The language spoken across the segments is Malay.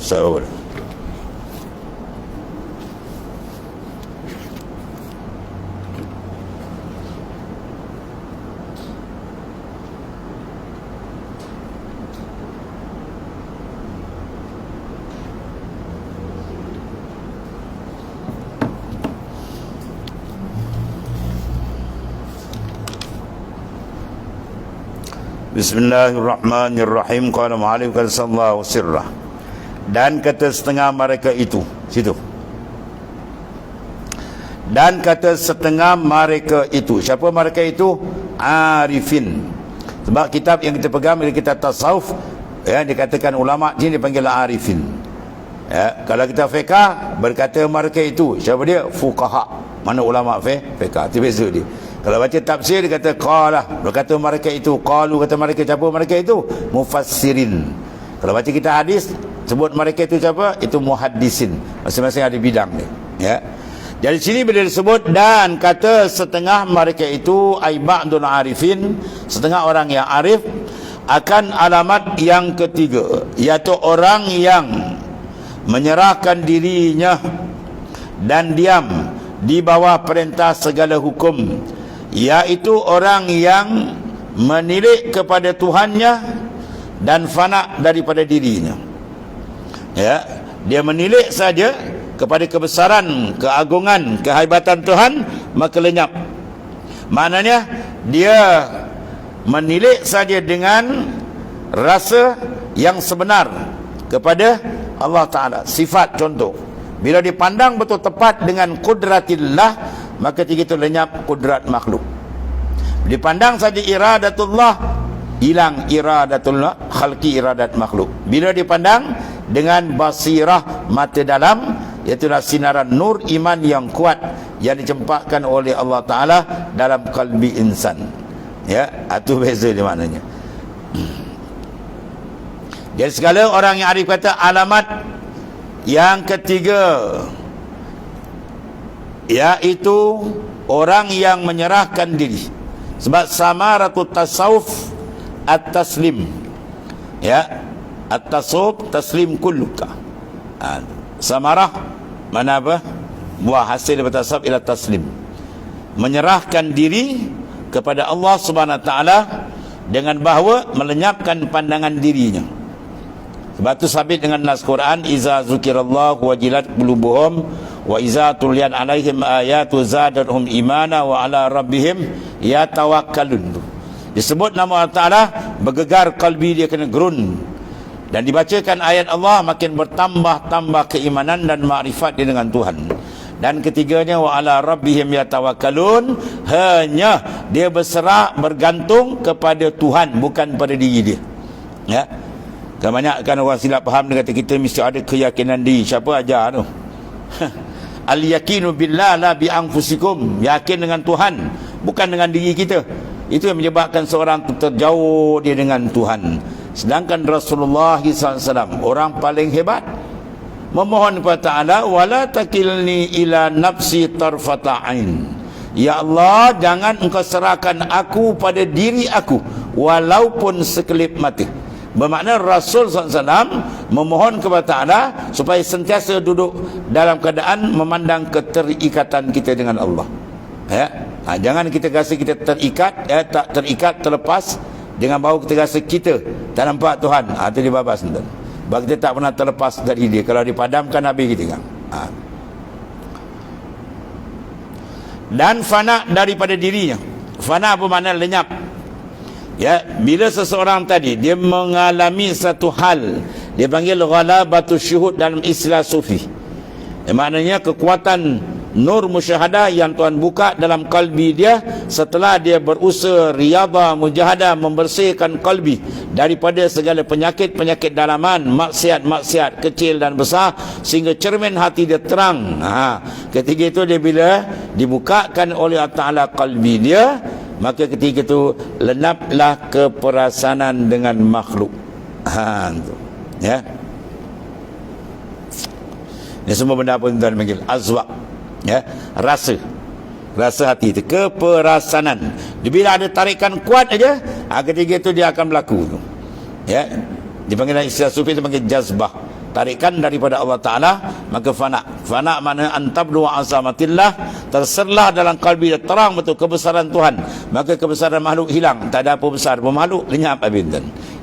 Saud. Bismillahirrahmanirrahim Qala mu'alif kata sallallahu sirrah Dan kata setengah mereka itu Situ. Dan kata setengah mereka itu. Siapa mereka itu? Arifin. Sebab kitab yang kita pegang Bila kita tasawuf ya, Dikatakan ulama' Ini dipanggil Arifin. Ya, Kalau kita fiqah Berkata mereka itu. Siapa dia? Fukaha Mana ulama' fiqah Itu beza dia. Kalau baca tafsir dia kata qala berkata mereka itu qalu kata mereka. Siapa mereka itu? Mufassirin. Kalau baca kita hadis sebut mereka itu siapa? Itu muhaddisin. Masing-masing ada bidang dia ya. Jadi sini bila disebut dan kata setengah mereka itu aibadun arifin setengah orang yang arif akan alamat yang ketiga iaitu orang yang menyerahkan dirinya dan diam di bawah perintah segala hukum iaitu orang yang menilik kepada Tuhannya dan fana daripada dirinya ya. Dia menilik saja kepada kebesaran keagungan kehebatan Tuhan maka lenyap. Maknanya dia menilik saja dengan rasa yang sebenar kepada Allah Ta'ala. Sifat contoh. Bila dipandang betul tepat dengan kudratillah maka tiga itu lenyap kudrat makhluk. Dipandang saja iradatullah hilang iradatullah khalqi iradat makhluk. Bila dipandang dengan basirah mata dalam iaitu sinaran nur iman yang kuat yang dicempakkan oleh Allah Ta'ala dalam kalbi insan. Ya itu beza di maknanya. Jadi segala orang yang arif kata alamat yang ketiga iaitu orang yang menyerahkan diri. Sebab samaratu tasawuf at-taslim. Ya at-tasawuf taslim kulluka. Ha. samarah mana apa? Buah hasil daripada tasawuf ila taslim. Menyerahkan diri kepada Allah Subhanahu wa taala dengan bahawa melenyapkan pandangan dirinya. Sebab itu sabit dengan nas Quran iza zukirallahu wajilat qulubuhum wa iza tuliyat alaihim ayatu zadatuhum imana wa ala rabbihim yatawakkalun. Disebut nama Allah Taala bergegar kalbi dia kena gerun dan dibacakan ayat Allah makin bertambah-tambah keimanan dan makrifat dia dengan Tuhan. Dan ketiganya wa ala rabbihim yatawakkalun hanya dia berserah bergantung kepada Tuhan bukan pada diri dia. Ya. Kebanyakan orang silap faham dia kata kita mesti ada keyakinan diri. Siapa ajar tu? Al yakinu billah la bi anfusikum. Yakin dengan Tuhan bukan dengan diri kita. Itu yang menyebabkan seorang terjauh dia dengan Tuhan sedangkan Rasulullah SAW orang paling hebat memohon kepada Ta'ala wala takilni ila nafsi tarfata ain Ya Allah jangan engkau serahkan aku pada diri aku walaupun sekelip mata Bermakna Rasul SAW memohon kepada Ta'ala supaya sentiasa duduk dalam keadaan memandang keterikatan kita dengan Allah. Ya? Ha, jangan kita rasa kita terikat, ya, tak terikat, terlepas dengan bahawa kita rasa kita tak nampak Tuhan. Ha, itu dia babas. Sebab kita tak pernah terlepas dari dia. Kalau dipadamkan habis kita kan. Ha. Dan fana daripada dirinya. Fana apa makna lenyap ya bila seseorang tadi dia mengalami satu hal dia panggil ghalabatu syuhud dalam istilah sufi ya, maknanya kekuatan nur musyahadah yang Tuhan buka dalam kalbi dia setelah dia berusaha riyadha mujahadah membersihkan kalbi daripada segala penyakit-penyakit dalaman maksiat-maksiat kecil dan besar sehingga cermin hati dia terang. Ha. ketika itu dia bila dibukakan oleh Allah Ta'ala kalbi dia maka ketika itu lenaplah keperasanan dengan makhluk. Ha ya. Ini semua benda apa tuan panggil? Azwa ya rasa. Rasa hati itu keperasanan. Bila ada tarikan kuat aja ha, ketika itu dia akan berlaku ya dipanggil istilah sufi itu panggil jazbah. Tarikan daripada Allah Ta'ala maka fana fana mana antabdu azamatillah terserlah dalam kalbi terang betul kebesaran Tuhan. Maka kebesaran makhluk hilang. Tak ada apa besar. Pun makhluk lenyap habis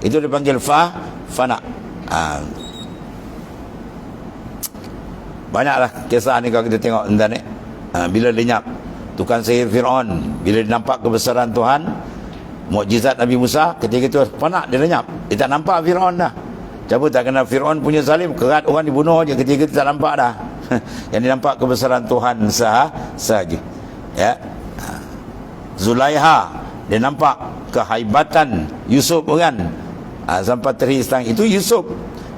itu dipanggil fa fana ha. Banyaklah kisah ni kalau kita tengok entah ni. Ha, bila lenyap tukang sihir Fir'aun bila dia nampak kebesaran Tuhan mukjizat Nabi Musa ketika itu panak dia lenyap. Dia tak nampak Fir'aun dah. Siapa tak kenal Fir'aun punya zalim? Kerat orang dibunuh je ketika itu tak nampak dah. Yang dia nampak kebesaran Tuhan sah, sahaja Ya. Zulaiha Dia nampak kehaibatan Yusuf kan ha, Sampai terhisang Itu Yusuf.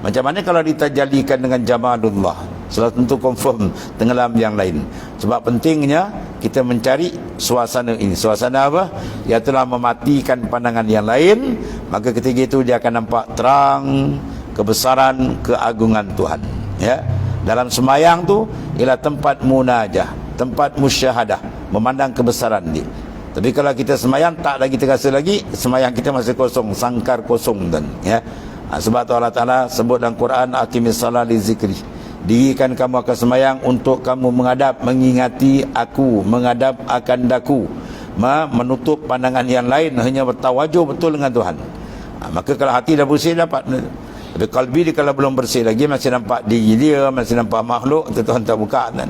Macam mana kalau ditajalikan dengan Jamalullah Sudah tentu confirm Tenggelam yang lain. Sebab pentingnya Kita mencari suasana ini. Suasana apa? Ia telah mematikan pandangan yang lain Maka ketika itu dia akan nampak terang kebesaran keagungan Tuhan. Ya. Dalam semayang tu ialah tempat munajah tempat musyahadah memandang kebesaran dia. Tapi kalau kita semayang tak lagi terasa lagi semayang kita masih kosong sangkar kosong dan ya. Ha, sebab tu Allah Taala sebut dalam Quran aqimis salat li zikri dirikan kamu akan semayang untuk kamu menghadap mengingati aku menghadap akan daku menutup pandangan yang lain hanya bertawajuh betul dengan Tuhan ha, maka kalau hati dah bersih dapat tapi kalbi dia kalau belum bersih lagi masih nampak diri dia, masih nampak makhluk, tu Tuhan tak buka kan.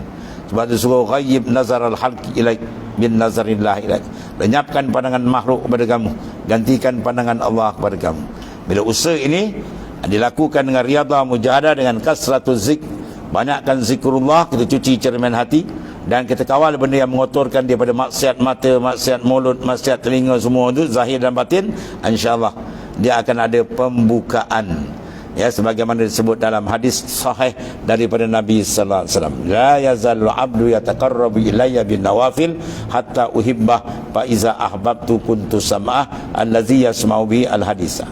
Sebab tu suruh ghaib nazar al-halq ilaik bin nazarillah ilaik. Lenyapkan pandangan makhluk kepada kamu, gantikan pandangan Allah kepada kamu. Bila usaha ini dilakukan dengan riyadhah mujahadah dengan kasratuz zik, banyakkan zikrullah, kita cuci cermin hati dan kita kawal benda yang mengotorkan dia pada maksiat mata, maksiat mulut, maksiat telinga semua itu zahir dan batin, insya-Allah dia akan ada pembukaan. Ya sebagaimana disebut dalam hadis sahih daripada Nabi sallallahu alaihi wasallam. La yazal abdu yataqarrabu ilayya bin nawafil hatta uhibbah fa iza ahbabtu kuntu sam'ah allazi yasma'u bi al hadisa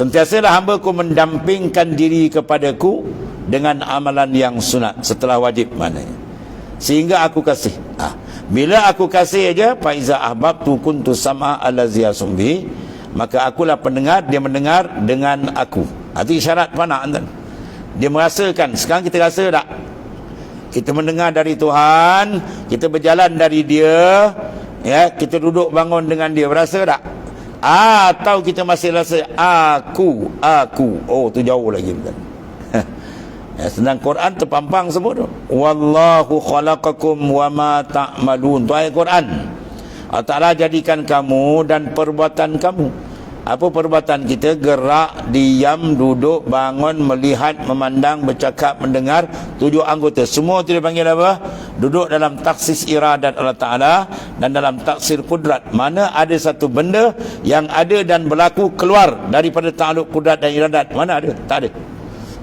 sentiasalah hamba ku mendampingkan diri kepadaku dengan amalan yang sunat setelah wajib mana sehingga aku kasih ah bila aku kasih aja fa iza ahbabtu kuntu sam'a allazi yasma'u bi maka akulah pendengar dia mendengar dengan aku itu isyarat panak tuan. Dia merasakan. Sekarang kita rasa tak? Kita mendengar dari Tuhan, kita berjalan dari dia, ya, kita duduk bangun dengan dia. Berasa tak? Atau kita masih rasa aku, aku. Oh, tu jauh lagi tuan. Ya, sedang Quran terpampang sebut tu. Wallahu khalaqakum wa ma ta'malun. Tu ayat Quran. Allah Ta'ala jadikan kamu dan perbuatan kamu. Apa perbuatan kita? Gerak diam duduk bangun melihat memandang bercakap mendengar. Tujuh anggota. Semua itu dipanggil apa? Duduk dalam taksis iradat Allah Taala dan dalam taksir kudrat. Mana ada satu benda yang ada dan berlaku keluar daripada takluk kudrat dan iradat? Mana ada? Tak ada.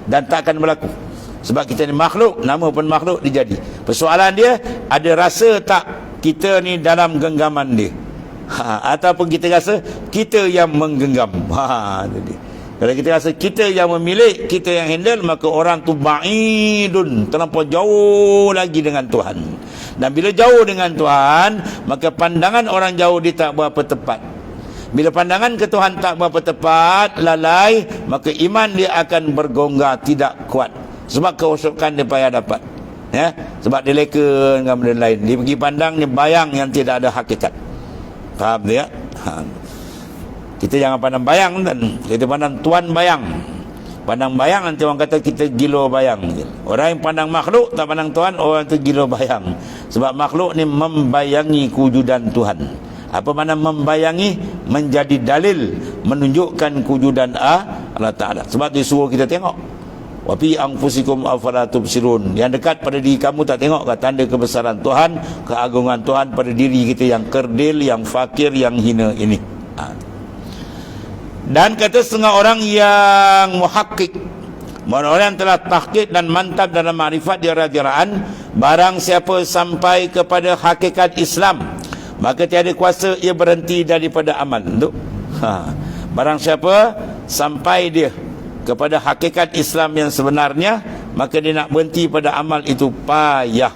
Dan tak akan berlaku sebab kita ni makhluk nama pun makhluk dijadi. Persoalan dia ada rasa tak kita ni dalam genggaman dia? Ha, ataupun kita rasa kita yang menggenggam. Ha jadi kalau kita rasa kita yang memilih kita yang handle maka orang tu ba'idun. Terlampau jauh lagi dengan Tuhan. Dan bila jauh dengan Tuhan maka pandangan orang jauh dia tak berapa tepat. Bila pandangan ke Tuhan tak berapa tepat lalai maka iman dia akan bergonggah tidak kuat sebab kehusukan dia payah dapat ya sebab dia leka dengan benda lain dia pergi pandang dia bayang yang tidak ada hakikat Faham dia? Ha. Kita jangan pandang bayang dan kita pandang tuan bayang. Pandang bayang nanti orang kata kita gilo bayang. Orang yang pandang makhluk tak pandang tuan, orang itu gilo bayang. Sebab makhluk ni membayangi kewujudan Tuhan. Apa mana membayangi menjadi dalil menunjukkan kewujudan Allah Taala. Sebab disuruh kita tengok wa fi anfusikum afala tubsirun. Yang dekat pada diri kamu tak tengok ke tanda kebesaran Tuhan keagungan Tuhan pada diri kita yang kerdil yang fakir yang hina ini. Ha. dan kata setengah orang yang muhakkik orang yang telah tahqiq dan mantap dalam makrifat di rajaan barang siapa sampai kepada hakikat Islam maka tiada kuasa ia berhenti daripada untuk ha. barang siapa sampai dia kepada hakikat Islam yang sebenarnya maka dia nak berhenti pada amal itu payah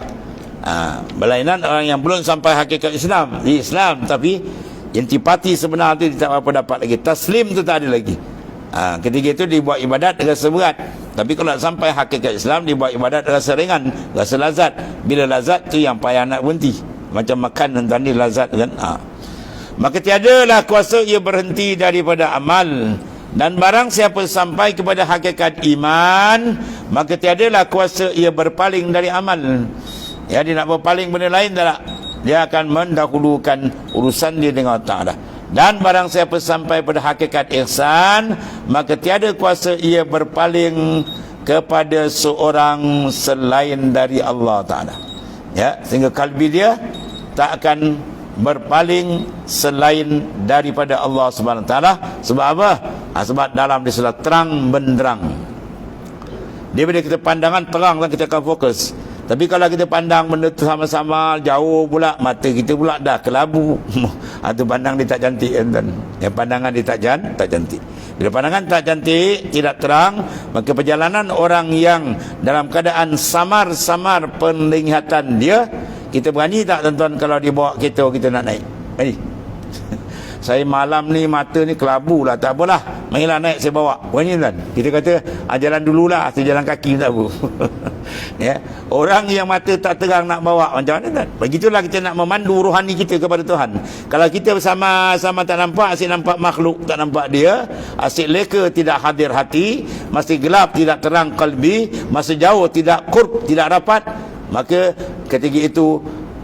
ha, berlainan orang yang belum sampai hakikat Islam di Islam tapi intipati sebenar itu dia tak apa dapat lagi taslim tu tak ada lagi ha, ketika itu dibuat ibadat dengan seberat Tapi kalau sampai hakikat Islam dia buat ibadat rasa ringan, rasa lazat. Bila lazat tu yang payah nak berhenti. Macam makan dan lazat kan. Ha. Maka tiadalah kuasa ia berhenti daripada amal dan barang siapa sampai kepada hakikat iman maka tiadalah kuasa ia berpaling dari amal. Ya dia nak berpaling benda lain tak? Dia akan mendahulukan urusan dia dengan Allah. Dan barang siapa sampai pada hakikat ihsan Maka tiada kuasa ia berpaling kepada seorang selain dari Allah Ta'ala Ya, sehingga kalbi dia tak akan berpaling selain daripada Allah Subhanahu Taala sebab apa? Ha, sebab dalam dia sudah terang benderang. Dia bila kita pandangan terang dan kita akan fokus. Tapi kalau kita pandang benda tu sama-sama jauh pula mata kita pula dah kelabu. Atau pandang dia tak cantik kan. Yang pandangan dia tak jan, tak cantik. Bila pandangan tak cantik, tidak terang, maka perjalanan orang yang dalam keadaan samar-samar penglihatan dia, kita berani tak tuan-tuan kalau dia bawa kereta kita nak naik? Berani? saya malam ni mata ni kelabu lah tak apalah mainlah naik saya bawa. Tuan kita kata ah, jalan dululah saya jalan kaki tak apa. Ya. Orang yang mata tak terang nak bawa macam mana tuan begitulah kita nak memandu rohani kita kepada Tuhan. Kalau kita bersama-sama tak nampak asyik nampak makhluk tak nampak dia asyik leka tidak hadir hati masih gelap tidak terang kalbi masih jauh tidak kurb tidak rapat maka ketika itu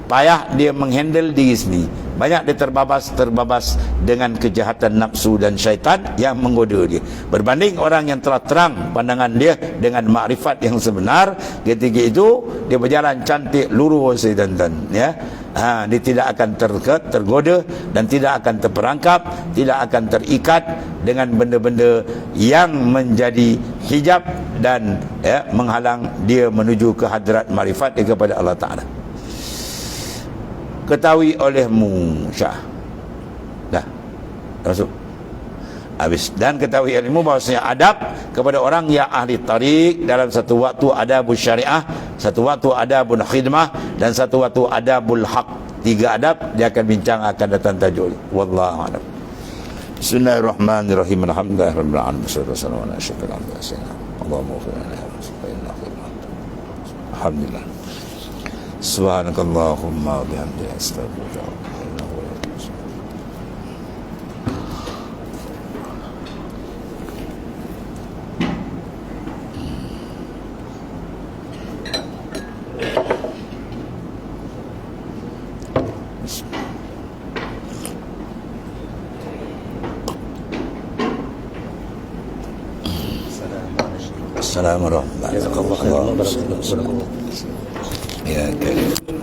payah dia menghandle diri sendiri banyak dia terbabas terbabas dengan kejahatan nafsu dan syaitan yang menggoda dia. Berbanding orang yang telah terang pandangan dia dengan makrifat yang sebenar ketika itu dia berjalan cantik lurus dan dan ya. Ha, dia tidak akan ter, tergoda dan tidak akan terperangkap tidak akan terikat dengan benda-benda yang menjadi hijab dan ya, menghalang dia menuju ke hadrat marifat dia kepada Allah Ta'ala ketahui olehmu Syah. Dah. Masuk. Habis. Dan ketahui ilmu bahawasanya adab kepada orang yang ahli tarik dalam satu waktu adabul syariah satu waktu adabul khidmah dan satu waktu adabul haq. Tiga adab dia akan bincang akan datang tajuk wallahu a'lam. Bismillahirrahmanirrahim. Alhamdulillahirabbil alamin. Wassalamu ala asyrafil anbiya'i lana Alhamdulillah سبحانك اللهم وبحمدك استغفرك السلام ورحمة الله جزاك الله خير Ya karim.